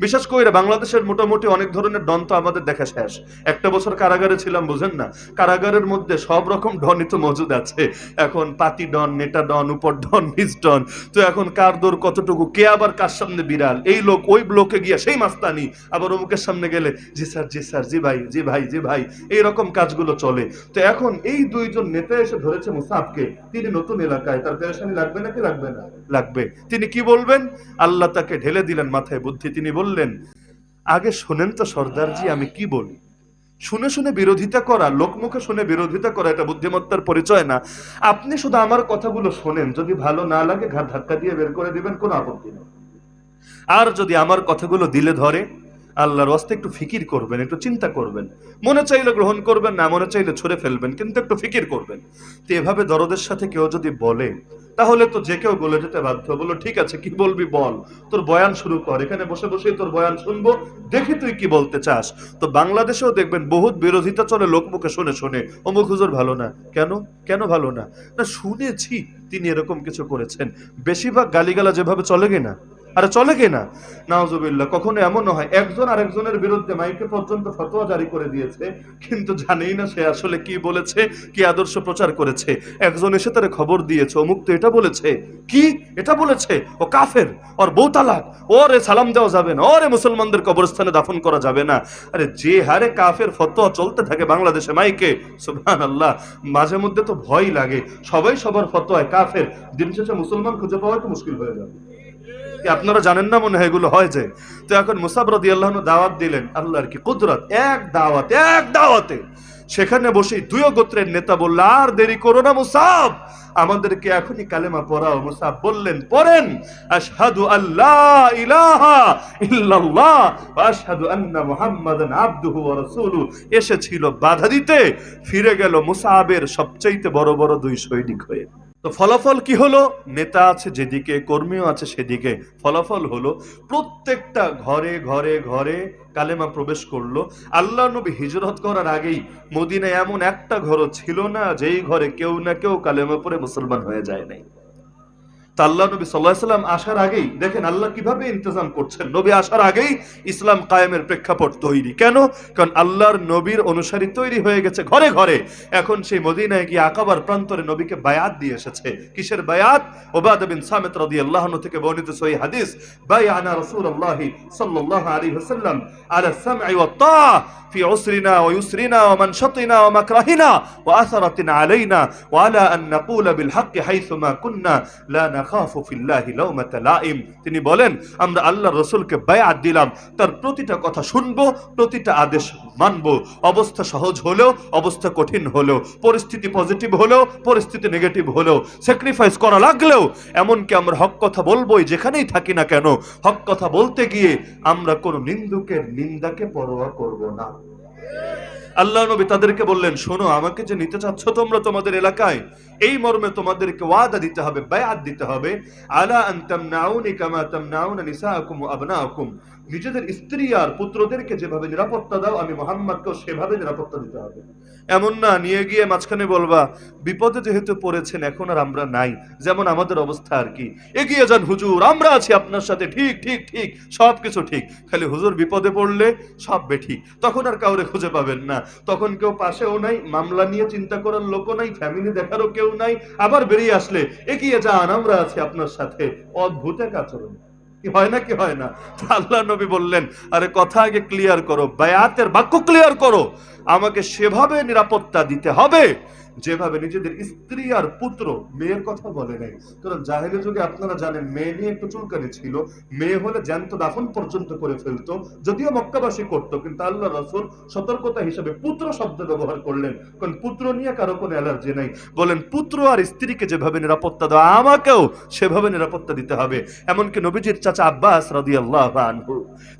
বিশেষ করে বাংলাদেশের মোটামুটি অনেক ধরনের ডন তো আমাদের দেখা শেষ। একটা বছর কারাগারে ছিলাম, বুঝেন না? কারাগারের মধ্যে সব রকম ডনই তো মজুদ আছে। এখন পাতি ডন, নেটা ডন, উপর ডন, নিচ ডন। তো এখন কার দৌড় কতটুকু, কে আবার কার সামনে বিড়াল? এই লোক ওই ব্লকে গিয়ে সেই মাস্তানি। আবার অমুকের সামনে গেলে, জি স্যার জি স্যার, জি ভাই জি ভাই জি ভাই। এই রকম কাজগুলো চলে। তো এখন এই দুইজন নেতা এসে ধরেছে মুসাফকে। তিনি নতুন এলাকায়, তার পেরেশানি লাগবে নাকি লাগবে না? লাগবে। তিনি কি বলবেন? আল্লাহ তাকে ঢেলে দিলেন মাথায় বুদ্ধি। তিনি বললেন, আগে শোনেন তো সর্দারজি, আমি কি বলি? শুনে শুনে বিরোধিতা করা, লোকমুখে শুনে বিরোধিতা করা, এটা বুদ্ধিমত্তার পরিচয় না। আপনি শুধু আমার কথাগুলো শোনেন, যদি ভালো না লাগে ঘাট ধাক্কা দিয়ে বের করে দিবেন, কোনো আপত্তি নেই। আর যদি আমার কথাগুলো দিলে ধরে আল্লাহর ওয়াস্তে একটু ফিকির করবেন, একটু চিন্তা করবেন। মনে চাইলে গ্রহণ করবেন, না মনে চাইলে ছুড়ে ফেলবেন, কিন্তু একটু ফিকির করবেন। তো এভাবে দরদের সাথে কেউ যদি বলে, তাহলে তো যে কেউ বলে যেতে বাধ্য। বলো ঠিক আছে, কি বলবি বল? তোর বয়ান শুরু কর। এখানে বসে বসেই তোর বয়ান শুনব। দেখি তুই কি বলতে চাস। তো বাংলাদেশেও দেখবেন বহুত বিরোধিতা চলে লোকমুখে শুনে শুনে। অমুক হুজুর ভালো না। কেন? কেন ভালো না? না, শুনেছি তিনি এরকম কিছু করেছেন। বেশিরভাগ গালিগালা যেভাবে চলে কিনা? আরে চলে কিনা নাওজুবিল্লাহ কখনো এমন হয়, একজন আরেকজনের বিরুদ্ধে মাইকে পর্যন্ত ফতোয়া জারি করে দিয়েছে, কিন্তু জানেই না সে আসলে কি বলেছে, কি আদর্শ প্রচার করেছে। একজন এসে তারে খবর দিয়েছে, অমুক তো এটা বলেছে। কি? এটা বলেছে? ও কাফের, ওর বউ তালাক। ওরে সালাম দেওয়া যাবে না, ওরে মুসলমানদের কবরস্থানে দাফন করা যাবে না। আরে যে হারে কাফের ফতোয়া চলতে থাকে বাংলাদেশে মাইকে সুবহান আল্লাহ মাঝে মধ্যে তো ভয় লাগে। সবাই সবার ফতোয়ায় কাফের, দিন শেষে মুসলমান খুঁজে পাওয়া তো মুশকিল হয়ে যাবে। আপনারা জানেন না মনে হয় এগুলো হয় যে? তো এখন মুসাব রদি আল্লাহ দাওয়াত দিলেন আল্লাহর কি, কুদরত, এক দাওয়াত, এক দাওয়াতে। সেখানে বসে দুই গোত্রের নেতা বলল, আর দেরি করো না মুসাব, আমাদেরকে এখনই কালেমা পড়াও। মুসাব বললেন, পড়েন, আশহাদু আল্লাহ ইলাহা ইল্লাল্লাহ ওয়া আশহাদু আন্না মুহাম্মাদান আবদুহু ওয়া রাসূলুহু। এসেছিল বাধা দিতে, ফিরে গেল মুসাবের সবচাইতে বড় বড় দুই সৈনিক হয়ে। তো ফলাফল কি হলো? নেতা আছে যেদিকে, কর্মীও আছে সেদিকে। ফলাফল হলো, প্রত্যেকটা ঘরে ঘরে ঘরে কালেমা প্রবেশ করল। আল্লাহ নবী হিজরত করার আগেই মদিনায় এমন একটা ঘরও ছিল না যেই ঘরে কেউ না কেউ কালেমা পরে মুসলমান হয়ে যায় নাই। তা আল্লাহ নবী সাল্লাহ সাল্লাম আসার আগেই দেখেন আল্লাহ কিভাবে ইন্তজাম করছেন নবী আসার আগেই ইসলাম কায়েমের প্রেক্ষাপট তৈরি কেন কারণ আল্লাহর নবীর অনুসারী তৈরি হয়ে গেছে ঘরে ঘরে এখন সেই মদিনায় গিয়ে আকাবার প্রান্তরে নবীকে বায়াত দিয়ে এসেছে কিসের বায়াত ওবাদ বিন সামিত রাদিয়াল্লাহু আনহু থেকে বর্ণিত সহিহ হাদিস বায়ানা রাসূলুল্লাহ সাল্লাল্লাহু আলাইহি ওয়াসাল্লাম আলা সাম'i ওয়াত তাআ في عسرنا ويسرنا ومنشطنا ومكرهنا وأثرة علينا وعلى أن نقول بالحق حيثما كنا لا তিনি বলেন, আমরা আল্লাহ রসুলকে বায়াত দিলাম, তার প্রতিটা কথা শুনব, প্রতিটা আদেশ মানবো। অবস্থা সহজ হলেও, অবস্থা কঠিন হলেও, পরিস্থিতি পজিটিভ হলেও, পরিস্থিতি নেগেটিভ হলেও, স্যাক্রিফাইস করা লাগলেও, এমনকি আমরা হক কথা বলবোই যেখানেই থাকি না কেন, হক কথা বলতে গিয়ে আমরা কোনো নিন্দুকের নিন্দাকে পরোয়া করব না। আল্লাহ নবী তাদেরকে বললেন, শোনো, আমাকে যে নিতে চাচ্ছ তোমরা তোমাদের এলাকায়, এই মর্মে তোমাদেরকে ওয়াদা দিতে হবে, বায়াত দিতে হবে। আলা আন তামনাউনি কামা তামনাউনা নিসাআকুম ওয়া আবনাআকুম। নিজেদের স্ত্রী আর পুত্রদেরকে যেভাবে নিরাপত্তা দাও, আমি মোহাম্মদকেও সেভাবে নিরাপত্তা দিতে হবে। এমন না, নিয়ে গিয়ে মাঝখানে বলবা, বিপদে যেহেতু পড়েছেন, এখন আর আমরা নাই। যেমন আমাদের অবস্থা আর কি। এগিয়ে যান হুজুর, আমরা আছি আপনার সাথে, ঠিক ঠিক ঠিক, সব কিছু ঠিক। খালি হুজুর বিপদে পড়লে সব বেঠিক। তখন আর কাউরে খুঁজে পাবেন না। তখন কেউ পাশেও নাই, মামলা নিয়ে চিন্তা করার লোকও নাই ফ্যামিলি দেখারও কেউ নাই। আবার বেরিয়ে আসলে, এগিয়ে যান, আমরা আছি আপনার সাথে। অদ্ভুত এক আচরণ। কি হয় না, কি হয় না? আল্লাহ নবী বললেন, আরে কথা আগে ক্লিয়ার করো, বায়াতের বাক্য ক্লিয়ার করো। আমাকে সেভাবে নিরাপত্তা দিতে হবে, যেভাবে নিজেদের স্ত্রী আর পুত্র মেয়ের কথা বলে নাই। কারণ জাহেলি যুগে আপনারা জানেন, মেয়ে নিয়ে একটু চুলকানি ছিল। মেয়ে হলে জ্যান্ত দাফন পর্যন্ত করে ফেলতো। যদিও মক্কাবাসী করতো, কিন্তু আল্লাহ রসুল সতর্কতা হিসেবে পুত্র শব্দ ব্যবহার করলেন। কারণ পুত্র নিয়ে কারও কোনো অ্যালার্জি নাই। বলেন, পুত্র আর স্ত্রীকে যেভাবে নিরাপত্তা দেওয়া, আমাকেও সেভাবে নিরাপত্তা দিতে হবে। এমনকি নবীজির চাচা আব্বাস রাদি আল্লাহ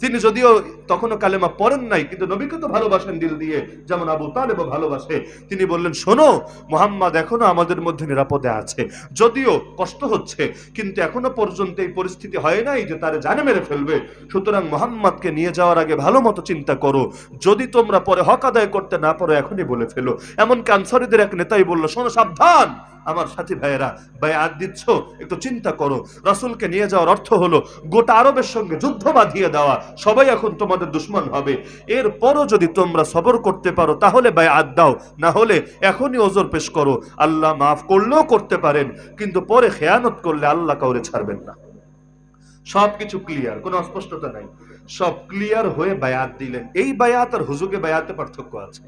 তিনি যদিও তখনও কালেমা পড়েন নাই, কিন্তু নবীকে তো ভালোবাসেন দিল দিয়ে। যেমন আবু তালেব ভালোবাসে, তিনি বললেন, শোনো, মোহাম্মদ এখনও আমাদের মধ্যে নিরাপদে আছে। যদিও কষ্ট হচ্ছে, কিন্তু এখনও পর্যন্ত এই পরিস্থিতি হয় নাই যে তারা জানে মেরে ফেলবে। সুতরাং মোহাম্মদকে নিয়ে যাওয়ার আগে ভালো মতো চিন্তা করো। যদি তোমরা পরে হক আদায় করতে না পারো, এখনই বলে ফেলো। এমন ক্যান্সারিদের এক নেতাই বলল, শোনো, সাবধান! আমার সাথী ভাইয়েরা, বায়াত দিচ্ছ, একটু চিন্তা করো। রাসূলকে নিয়ে যাওয়ার অর্থ হলো, গোটা আরবের সঙ্গে যুদ্ধ বাঁধিয়ে দেওয়া। সবাই এখন তোমাদের দুশ্মন হবে। এরপরও যদি তোমরা সবর করতে পারো, তাহলে বায়াত দাও। না হলে এখনই ওজোর পেশ করো। আল্লাহ মাফ করলেও করতে পারেন, কিন্তু পরে খেয়ানত করলে আল্লাহ কাউরে ছাড়বেন না। সবকিছু ক্লিয়ার কোনো অস্পষ্টতা নাই। সব ক্লিয়ার হয়ে বায়াত দিলেন। এই বায়াত আর হুজুগে বায়াতে পার্থক্য আছে।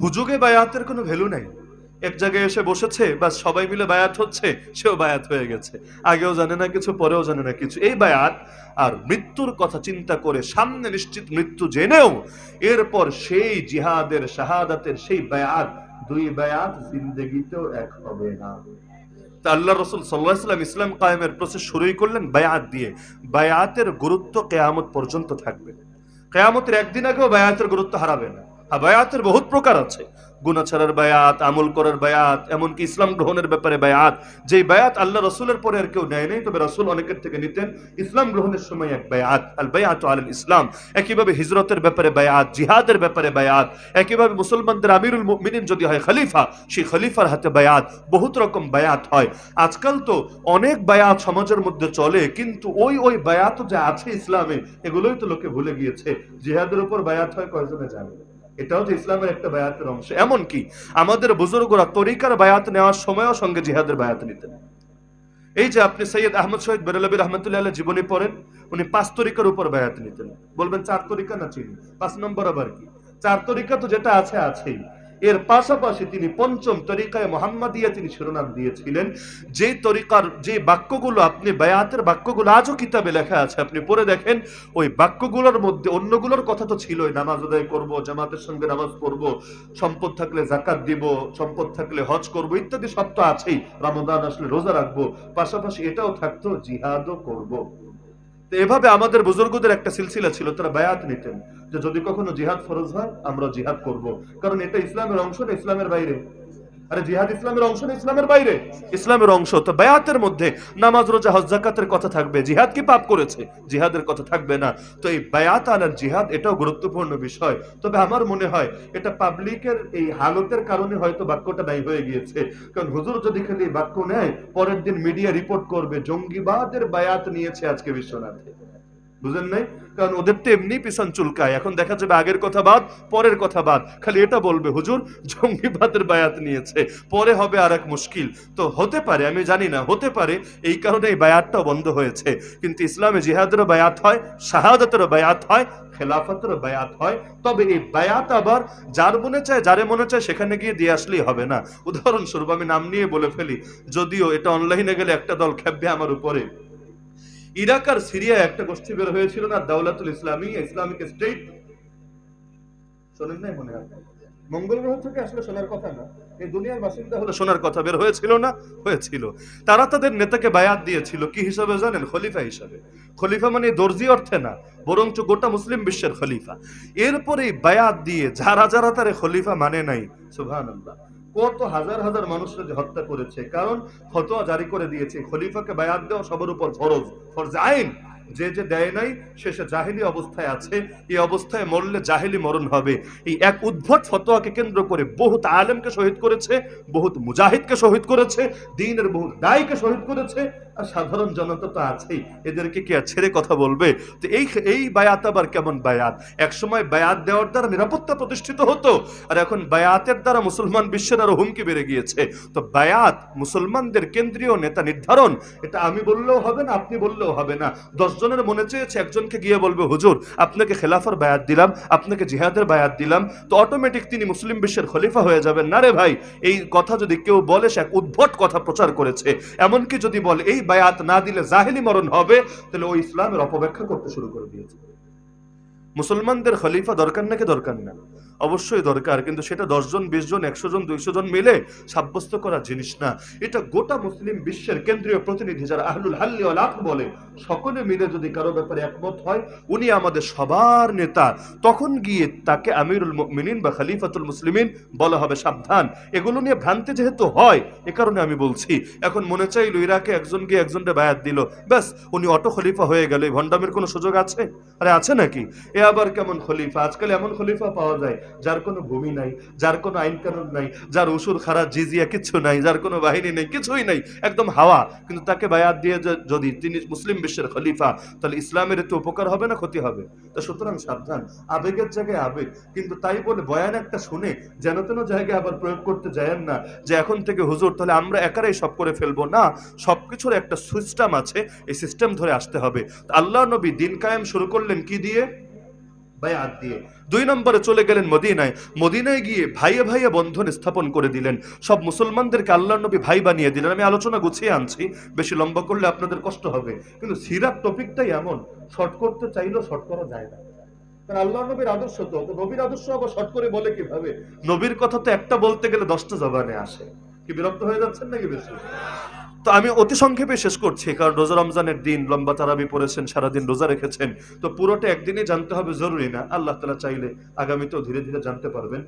হুজুগে বায়াতের কোনো ভ্যালু নাই। এক জায়গায় এসে বসেছে বা সবাই মিলে বায়াত হচ্ছে, সেও বায়াত হয়ে গেছে। আগেও জানে না কিছু, পরেও জানে না কিছু। এই বায়াত আর মৃত্যুর কথা চিন্তা করে সামনে নিশ্চিত মৃত্যু জেনেও এরপর সেই জিহাদের শাহাদাতের সেই বায়াত, দুই বায়াত জিন্দগিতেও এক হবে না। আল্লাহ রসুল সাল্লাহাম ইসলাম কায়েমের প্রসেস শুরুই করলেন বায়াত দিয়ে। বায়াতের গুরুত্ব কেয়ামত পর্যন্ত থাকবে। কেয়ামতের একদিন আগেও বায়াতের গুরুত্ব হারাবে না। বায়াতের বহুত প্রকার আছে। গুনা ছাড়ার বায়াত, আমল করার বায়াত, এমনকি ইসলাম গ্রহণের ব্যাপারে বায়াত। যেই বায়াত আল্লাহ রসুলের পরে আর কেউ নেয় নাই, তবে রসুল অনেকের থেকে নিতেন। ইসলাম গ্রহণের সময় এক বায়াত, আল বায়াত আল ইসলাম। একইভাবে হিজরতের ব্যাপারে বায়াত, জিহাদের ব্যাপারে বায়াত। একইভাবে মুসলমানদের আমিরুল মুমিনিন যদি হয় খলিফা, সেই খলিফার হাতে বায়াত, বহুত রকম বায়াত হয়। আজকাল তো অনেক বায়াত সমাজের মধ্যে চলে, কিন্তু ওই ওই বায়াত যে আছে ইসলামে, এগুলোই তো লোকে ভুলে গিয়েছে। জিহাদের উপর বায়াত হয়, কয়জনে জানে? এটাও যে ইসলামের একটা বায়াতের অংশ। এমনকি আমাদের বুজুর্গরা তরিকার বায়াত নেওয়ার সময়ও সঙ্গে জিহাদের বায়াত নিতেন। এই যে আপনি সৈয়দ আহমদ শহীদ বেরলবী রহমতুল্লাহ জীবনী পড়েন, উনি পাঁচ তরিকার উপর বায়াত নিতেন। বলবেন চার তরিকা না চিনি? পাঁচ নম্বর আবার কি? চার তরিকা তো যেটা আছে, আছেই। এর পাশাপাশি তিনি পঞ্চম তরিকায় মোহাম্মদিয়া তিনি শিরোনাম দিয়েছিলেন যে তরিকার যে বাক্যগুলো আপনি বায়াতের বাক্যগুলো আজও কিতাবে লেখা আছে, আপনি পড়ে দেখেন, ওই বাক্যগুলোর মধ্যে অন্যগুলোর কথা তো ছিলই, নামাজ আদায় করব, জামাতের সঙ্গে নামাজ পড়ব, সম্পদ থাকলে জাকাত দিব, সম্পদ থাকলে হজ করব, ইত্যাদি সব তো আছেই রামদান আসলে রোজা রাখব, পাশাপাশি এটাও থাকতো জিহাদও করব। এভাবে আমাদের বুজুর্গদের একটা সিলসিলা ছিল, তারা বায়াত নিতেন যে যদি কখনো জিহাদ ফরজ হয় আমরা জিহাদ করব। কারণ এটা ইসলামের অংশ না, ইসলামের বাইরে। আরে জিহাদ ইসলামের অংশ না ইসলামের বাইরে। ইসলামের অংশ তো বায়াতের মধ্যে। নামাজ, রোজা, হজ জাকাতের কথা থাকবে। জিহাদ কি পাপ করেছে? জিহাদের কথা থাকবে না। তো এই বায়াত জিহাদ, এটাও গুরুত্বপূর্ণ বিষয়। তবে আমার মনে হয়, এটা পাবলিকের এই হালতের কারণে হয়তো বাক্যটা নাই হয়ে গিয়েছে। কারণ হুজুর যদি খালি বাক্য নেয়, পরের দিন মিডিয়া রিপোর্ট করবে, জঙ্গিবাদের বায়াত নিয়েছে আজকে বিশ্বনাথে। বুঝেন নাই? কারণ ওদের তো এমনি পিছন চুলকায়। এখন দেখা যাবে আগের কথা বাদ, পরের কথা বাদ। খালি এটা বলবে, হুজুর, জঙ্গিবাদের বায়াত নিয়েছে। পরে হবে আর এক মুশকিল। তো হতে পারে, আমি জানি না, হতে পারে এই কারণে এই বায়াতটাও বন্ধ হয়েছে। কিন্তু ইসলামে জিহাদেরও বায়াত হয়, শাহাদাতেরও বায়াত হয়, খেলাফতেরও বায়াত হয়। তবে এই বায়াত আবার যার মনে চায়, যারে মনে চায়, সেখানে গিয়ে দিয়ে আসলেই হবে না। উদাহরণস্বরূপ আমি নাম নিয়ে বলে ফেলি, যদিও এটা অনলাইনে গেলে একটা দল খেপবে আমার উপরে। ইরাক আর সিরিয়া একটা গোষ্ঠী বের হয়েছিল না দাউলাতুল ইসলামী, ইসলামিক স্টেট। শোনেন নাই মনে মঙ্গল গ্রহ থেকে আসলে শোনার কথা না, এই দুনিয়ার বাসিন্দা শোনার কথা, বের হয়েছিল না, হয়েছিল। তারা তাদের নেতাকে বায়াত দিয়েছিল, কি হিসাবে জানেন? খলিফা হিসাবে। খলিফা মানে দর্জি অর্থে না, বরঞ্চ গোটা মুসলিম বিশ্বের খলিফা। এরপরে বায়াত দিয়ে যারা যারা তারে খলিফা মানে নাই, সুবহানাল্লাহ। কত হাজার হাজার মানুষরা যে হত্যা করেছে। কারণ ফতোয়া জারি করে দিয়েছে। খলিফাকে বায়াত দেওয়া সবার উপর ফরজ। ফরজ আইন। যে যে দেয় নাই, সে সে জাহিলি অবস্থায় আছে। এই অবস্থায় মরলে জাহিলি মরণ হবে। এই এক উদ্ভট ফতোয়াকে কেন্দ্র করে বহুত আলেমকে শহীদ করেছে, বহুত মুজাহিদকে শহীদ করেছে, দিনের বহুত দায়ীকে শহীদ করেছে, আর সাধারণ জনতা তো আছেই। এদেরকে কি ছেড়ে কথা বলবে? তো এই এই বায়াত আবার কেমন বায়াত? একসময় বায়াত দেওয়ার দ্বারা নিরাপত্তা প্রতিষ্ঠিত হতো, আর এখন বায়াতের দ্বারা মুসলমান বিশ্বের আরও হুমকি বেড়ে গিয়েছে। তো বায়াত মুসলমানদের কেন্দ্রীয় নেতা নির্ধারণ, এটা আমি বললেও হবে না, আপনি বললেও হবে না। দশ জনের মনে চেয়েছে, একজনকে গিয়ে বলবে, হুজুর, আপনাকে খেলাফার বায়াত দিলাম, আপনাকে জিহাদের বায়াত দিলাম। তো অটোমেটিক তিনি মুসলিম বিশ্বের খলিফা হয়ে যাবেন। না রে ভাই, এই কথা যদি কেউ বলে, সে এক উদ্ভট কথা প্রচার করেছে। এমনকি যদি বলে, এই বায়াত না দিলে জাহিলি মরণ হবে, তাহলে ওই ইসলামের অপব্যাখ্যা করতে শুরু করে দিয়েছে। মুসলমানদের খলিফা দরকার নাকি দরকার না? অবশ্যই দরকার, কিন্তু সেটা দশজন বিশ জন একশো জন দুইশো জন মিলে সাব্যস্ত করা জিনিস না। এটা গোটা মুসলিম বিশ্বের কেন্দ্রীয় প্রতিনিধি যারা আহলুল হাল্লি আকদ বলে, সকলে মিলে যদি কারও ব্যাপারে একমত হয়, উনি আমাদের সবার নেতা। তখন গিয়ে তাকে আমিরুল মিনিন বা খলিফাতুল মুসলিমিন বলা হবে সাবধান। এগুলো নিয়ে ভ্রান্তি যেহেতু হয়, এ কারণে আমি বলছি। এখন মনে চাইল ইরাকে একজন গিয়ে একজনকে বায়াত দিল। ব্যাস, উনি অটো খলিফা হয়ে গেল। ভণ্ডামের কোনো সুযোগ আছে? আরে, আছে নাকি? এ আবার কেমন খলিফা? আজকাল এমন খলিফা পাওয়া যায় যার কোনো ভূমি নাই, যার কোনো আইন কানুন নাই, যার উসুর খারা জিজিয়া কিচ্ছু নাই, যার কোনো বাহিনী নেই, কিছুই নাই, একদম হাওয়া। কিন্তু তাকে বায়াত দিয়ে যদি তিনি মুসলিম বিশ্বের খলিফা, তাহলে ইসলামের এতে উপকার হবে না ক্ষতি হবে? তো সুতরাং সাবধান, আবেগের জায়গায় আবেগ। কিন্তু তাই বলে বয়ান একটা শুনে, যেন তেন জায়গায় আবার প্রয়োগ করতে যায়েন না, যে এখন থেকে, হুজুর, তাহলে আমরা একারাই সব করে ফেলব? না, সবকিছুর একটা সিস্টেম আছে, এই সিস্টেম ধরে আসতে হবে। আল্লাহ নবী দিন কায়েম শুরু করলেন কি দিয়ে? বায়াত দিয়ে। দুই নম্বরে চলে গেলেন মদিনায়। মদিনায় গিয়ে ভাইয়ে ভাইয়ে বন্ধন স্থাপন করে দিলেন। সব মুসলমানদেরকে আল্লাহ নবী ভাই বানিয়ে দিলেন। আমি আলোচনা গুছিয়ে আনছি। বেশি লম্বা করলে আপনাদের কষ্ট হবে। কিন্তু সিরাত টপিকটাই এমন। শর্ট করতে চাইলেও শর্ট করা যায় না। কারণ আল্লাহ নবীর আদর্শ তো। তো নবীর আদর্শ আবার শর্ট করে বলে কীভাবে? নবীর কথা তো একটা বলতে গেলে দশটা জবানে আসে। কি বিরক্ত হয়ে যাচ্ছেন নাকি বেশি? তো আমি অতি সংক্ষেপে শেষ করছি, কারণ রোজা রমজানের দিন লম্বা তারাবি পড়েছেন, সারাদিন রোজা রেখেছেন। তো পুরোটা একদিনে জানতে হবে, জরুরি না। আল্লাহ তালা চাইলে আগামীতেও ধীরে ধীরে জানতে পারবেন।